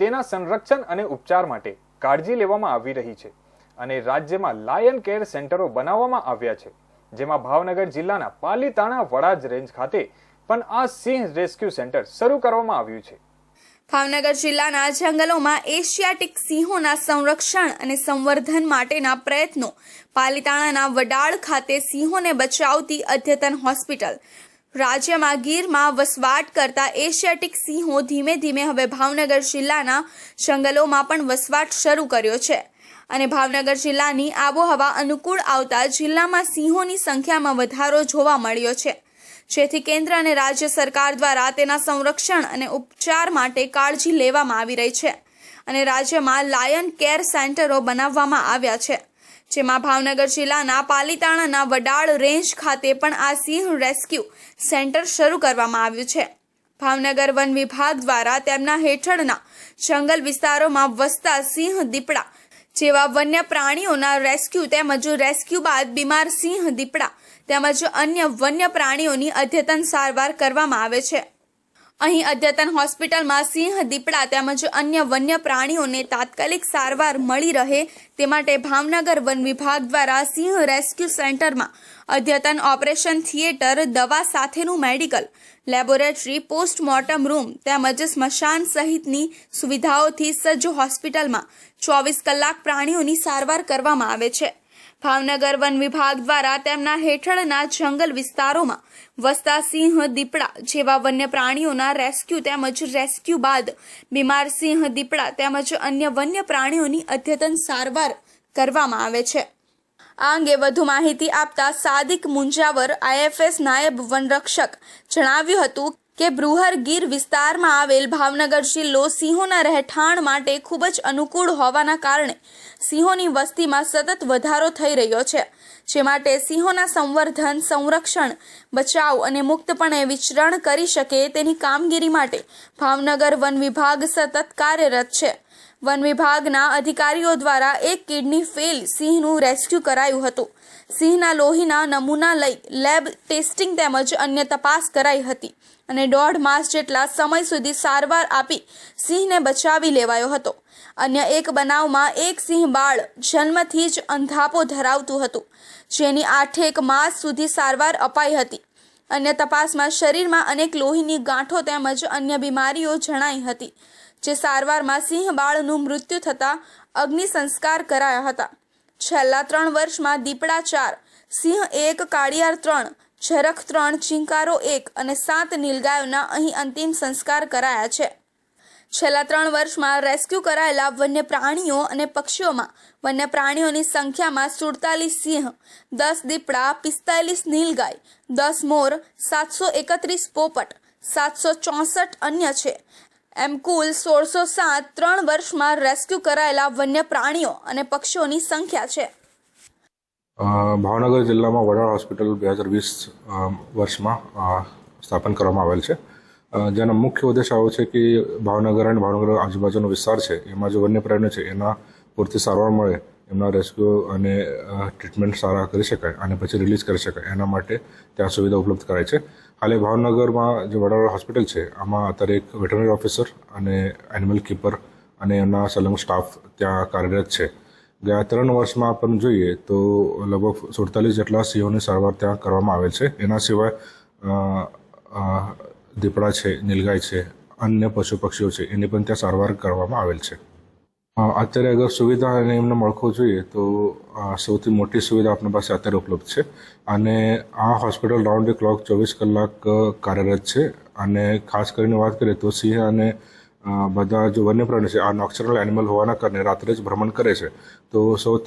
તેના સંરક્ષણ અને ઉપચાર માટે કાળજી લેવામાં આવી રહી છે અને રાજ્યમાં લાયન કેર સેન્ટરો બનાવવામાં આવ્યા છે, જેમાં ભાવનગર જિલ્લાના પાલીતાણા વડાજ રેન્જ ખાતે પણ આ સિંહ રેસ્ક્યુ સેન્ટર શરૂ કરવામાં આવ્યું છે. ભાવનગર જિલ્લાના જંગલોમાં એશિયાટિક સિંહોના સંરક્ષણ અને સંવર્ધન માટેના પ્રયત્નો, પાલિતાણાના વડાળ ખાતે સિંહોને બચાવતી અદ્યતન હોસ્પિટલ રાજ્યમાં ગીરમાં વસવાટ કરતા એશિયાટિક સિંહો ધીમે ધીમે હવે ભાવનગર જિલ્લાના જંગલોમાં પણ વસવાટ શરૂ કર્યો છે. અને ભાવનગર જિલ્લાની આબોહવા અનુકૂળ આવતા જિલ્લામાં સિંહોની સંખ્યામાં વધારો જોવા મળ્યો છે. જેથી કેન્દ્ર અને રાજ્ય સરકાર દ્વારા તેના સંરક્ષણ અને ઉપચાર માટે કાળજી લેવામાં આવી રહી છે. અને રાજ્યમાં લાયન કેર સેન્ટરો બનાવવામાં આવ્યા છે. જેમાં ભાવનગર જિલ્લાના પાલીતાણાના વડાળ રેન્જ ખાતે પણ આ સિંહ રેસ્ક્યુ સેન્ટર શરૂ કરવામાં આવ્યું છે. ભાવનગર વન વિભાગ દ્વારા તેમના હેઠળના જંગલ વિસ્તારોમાં વસતા સિંહ દીપડા જેવા વન્ય પ્રાણીઓના રેસ્ક્યુ તેમજ રેસ્ક્યુ બાદ બીમાર સિંહ દીપડા તેમજ અન્ય વન્ય પ્રાણીઓની અદ્યતન સારવાર કરવામાં આવે છે. અહીં અદ્યતન હોસ્પિટલમાં સિંહ, દીપડા તેમજ અન્ય વન્ય પ્રાણીઓને તાત્કાલિક સારવાર મળી રહે તે માટે ભાવનગર વન વિભાગ દ્વારા સિંહ રેસ્ક્યુ સેન્ટરમાં અદ્યતન ઓપરેશન થિયેટર, દવા સાથેનું મેડિકલ, લેબોરેટરી, પોસ્ટમોર્ટમ રૂમ તેમજ સ્મશાન સહિતની સુવિધાઓથી સજ્જ હોસ્પિટલમાં ચોવીસ કલાક પ્રાણીઓની સારવાર કરવામાં આવે છે. ભાવનગર વન વિભાગ દ્વારા તેમના હેઠળના જંગલ વિસ્તારોમાં વસતા સિંહ દીપડા જેવા વન્ય પ્રાણીઓના રેસ્ક્યુ તેમજ રેસ્ક્યુ બાદ બીમાર સિંહ દીપડા તેમજ અન્ય વન્ય પ્રાણીઓની અદ્યતન સારવાર કરવામાં આવે છે. આ અંગે વધુ માહિતી આપતા સાદિક મુંજાવર આઈએફએસ નાયબ વનરક્ષક જણાવ્યું હતું કે બૃહર ગીર વિસ્તારમાં આવેલ ભાવનગર જિલ્લો સિંહોના રહેઠાણ માટે ખૂબ જ અનુકૂળ હોવાના કારણે સિંહોની વસ્તીમાં સતત વધારો થઈ રહ્યો છે, જે માટે સિંહોના સંવર્ધન, સંરક્ષણ, બચાવ અને મુક્તપણે વિચરણ કરી શકે તેની કામગીરી માટે ભાવનગર વન વિભાગ સતત કાર્યરત છે. વન વિભાગના અધિકારીઓ દ્વારા એક કિડની ફેલ સિંહનું રેસ્ક્યુ કરાયું હતું. સિંહના લોહીના નમૂના લઈ લેબ ટેસ્ટિંગ તેમજ અન્ય તપાસ કરાઈ હતી અને દોઢ માસ જેટલા સમય સુધી સારવાર આપી સિંહને બચાવી લેવાયો હતો. અન્ય એક બનાવમાં એક સિંહ બાળ જન્મથી જ અંધાપો ધરાવતું હતું, જેની આઠેક માસ સુધી સારવાર અપાઈ હતી. અન્ય તપાસમાં શરીરમાં અનેક લોહીની ગાંઠો તેમજ અન્ય બીમારીઓ જણાઈ હતી. જે સારવારમાં સિંહ બાળનું મૃત્યુ થતાં અગ્નિ સંસ્કાર કરાયા હતા. છેલ્લા ત્રણ વર્ષમાં દીપડા ચાર, સિંહ એક, કાળિયાર ત્રણ, ઝરખ ત્રણ, ચિંકારો એક અને સાત નીલગાયોના અહીં અંતિમ સંસ્કાર કરાયા છે. છેલ્લા ત્રણ વર્ષમાં રેસ્ક્યુ કરાયેલા વન્ય પ્રાણીઓ અને પક્ષીઓમાં વન્ય પ્રાણીઓની સંખ્યામાં સુડતાલીસ સિંહ, દસ દીપડા, પિસ્તાલીસ નીલગાય, દસ મોર, સાતસો એકત્રીસ પોપટ, સાતસો ચોસઠ અન્ય છે. એમ કુલ સોળસો સાત ત્રણ વર્ષમાં રેસ્ક્યુ કરાયેલા વન્ય પ્રાણીઓ અને પક્ષીઓની સંખ્યા છે. ભાવનગર જિલ્લામાં વડાળ હોસ્પિટલ બે હજાર વીસ વર્ષમાં સ્થાપન કરવામાં આવેલ છે. જેનો મુખ્ય ઉદ્દેશ આવો છે કે ભાવનગર અને ભાવનગર આજુબાજુનો વિસ્તાર છે, એમાં જે વન્ય પ્રાણીઓ છે, એના પૂરતી સારવાર મળે એમના રેસ્ક્યુ અને ટ્રીટમેન્ટ સારા કરી શકાય અને પછી રિલીઝ કરી શકાય. એના માટે ત્યાં સુવિધા ઉપલબ્ધ કરાય છે. હાલે ભાવનગરમાં જે વડાવડા હોસ્પિટલ છે, આમાં અત્યારે એક વેટરનરી ઓફિસર અને એનિમલ કીપર અને એમના સંલગ્ન સ્ટાફ ત્યાં કાર્યરત છે. ગયા ત્રણ વર્ષમાં પણ જોઈએ તો લગભગ સુડતાલીસ જેટલા સિંહોની સારવાર ત્યાં કરવામાં આવેલ છે. એના સિવાય દીપડા છે, નીલગાય છે, અન્ય પશુ પક્ષીઓ છે, એની પણ ત્યાં સારવાર કરવામાં આવેલ છે. અત્યારે અગર સુવિધા અને એમને મળખું જોઈએ, તો સૌથી મોટી સુવિધા આપણી પાસે અત્યારે ઉપલબ્ધ છે. અને આ હોસ્પિટલ રાઉન્ડ ધી ક્લોક ચોવીસ કલાક કાર્યરત છે. અને ખાસ કરીને વાત કરીએ તો સિંહ અને બધા જો વન્ય પ્રાણી છે, આ નોક્ચરલ એનિમલ હોવાના કારણે રાત્રે જ ભ્રમણ કરે છે. તો સૌથી